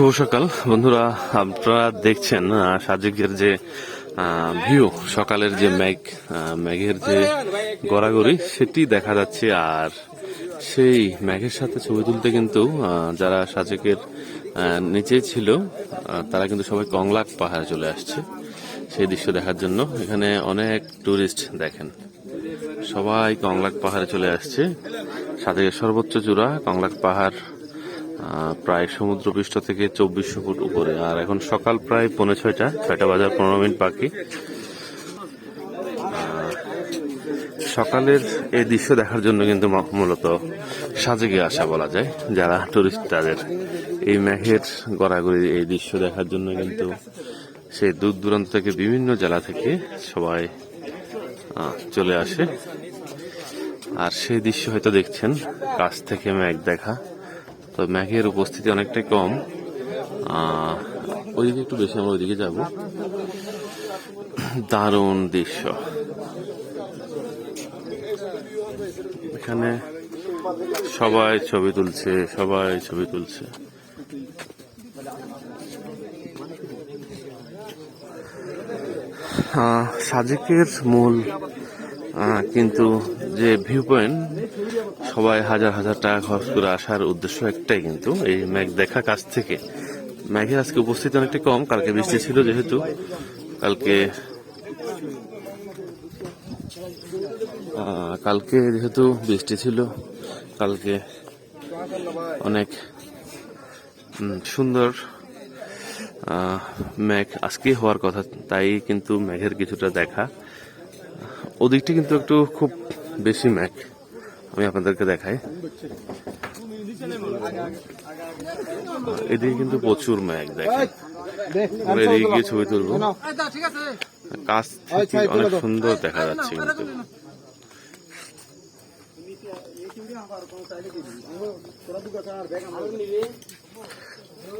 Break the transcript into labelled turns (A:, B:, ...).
A: শুভ সকাল। বন্ধুরা আপনারা দেখছেন সাজেকের যে ভিউ সকালের যে ম্যাগ আহ, ম্যাগের যে গড়াগড়ি সেটি দেখা যাচ্ছে। আর সেই ম্যাগের সাথে ছবি তুলতে কিন্তু যারা সাজেকের নিচে ছিল তারা কিন্তু সবাই কংলাক পাহাড়ে চলে আসছে সেই দৃশ্য দেখার জন্য। এখানে অনেক টুরিস্ট দেখেন। সবাই কংলাক পাহাড়ে চলে আসছে। সাজেকের সর্বোচ্চ চূড়া কংলাক পাহাড় প্রায় সমুদ্রপৃষ্ঠ থেকে চব্বিশশো ফুট উপরে। আর এখন সকাল প্রায় পৌনে ছয়টা ছয়টা বাজার পনেরো মিনিট বাকি। সকালের এই দৃশ্য দেখার জন্য কিন্তু মূলত সাজেকে আসা বলা যায়। যারা টুরিস্ট তাদের এই মেঘের গড়াগড়ি এই দৃশ্য দেখার জন্য কিন্তু সেই দূর দূরান্ত থেকে বিভিন্ন জেলা থেকে সবাই চলে আসে। আর সেই দৃশ্য হয়তো দেখছেন, কাছ থেকে মেঘ দেখা। তো মেঘের উপস্থিতি অনেকটাই কম। ওইদিকে একটু বেশি, আমরা ওইদিকে যাব। দারুণ দৃশ্য। এখানে সবাই ছবি তুলছে, সবাই ছবি তুলছে। সাজেকের মূল কিন্তু যে ভিউ পয়েন্ট সবাই হাজার হাজার টাকা খরচ করে আসার উদ্দেশ্য একটাই কিন্তু এই ম্যাঘ দেখা কাছ থেকে। ম্যাঘের আজকে উপস্থিতি অনেকটা কম, কালকে বৃষ্টি ছিল যেহেতু, কালকে কালকে যেহেতু বৃষ্টি ছিল, কালকে অনেক সুন্দর মেঘ আজকে হওয়ার কথা, তাই কিন্তু মেঘের কিছুটা দেখা। ওদিকটি কিন্তু একটু খুব বেশি মেঘ আমি আপনাদেরকে দেখাই এদিকে কিন্তু প্রচুর মেঘ দেখেন আমরা এদিকে গিয়ে ছবি তুলবো কাছ থেকে অনেক সুন্দর দেখা যাচ্ছে কিন্তু